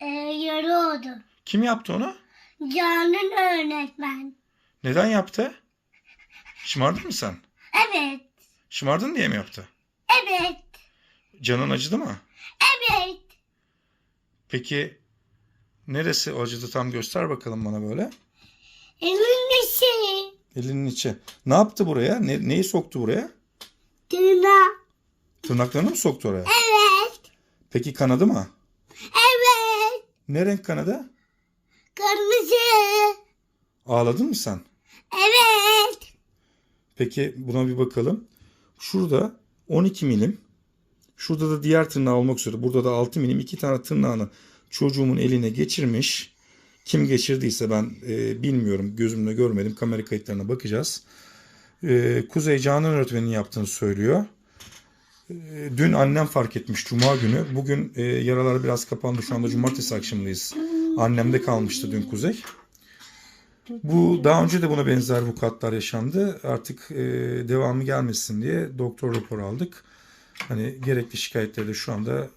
e, yarı oldu. Kim yaptı onu? Canan öğretmen. Neden yaptı? Şımardın mı sen? Evet. Şımardın diye mi yaptı? Evet. Canın acıdı mı? Evet. Peki neresi acıdı tam göster bakalım bana böyle. Emin misin? Elinin içi. Ne yaptı buraya? Ne, neyi soktu buraya? Tırna. Tırnaklarını mı soktu oraya? Evet. Peki kanadı mı? Ne renk kanadı? Kırmızı. Ağladın mı sen? Evet. Peki buna bir bakalım. Şurada 12 milim. Şurada da diğer tırnağı olmak üzere. Burada da 6 milim iki tane tırnağını çocuğumun eline geçirmiş. Kim geçirdiyse ben e, bilmiyorum. Gözümle görmedim. Kamera kayıtlarına bakacağız. E, Kuzey Canan öğretmenin yaptığını söylüyor. E, dün annem fark etmiş Cuma günü. Bugün e, yaralar biraz kapandı. Şu anda cumartesi akşamındayız. Annemde kalmıştı dün Kuzey. Bu daha önce de buna benzer vukuatlar yaşandı. Artık e, devamı gelmesin diye doktor raporu aldık. Hani gerekli şikayetleri de şu anda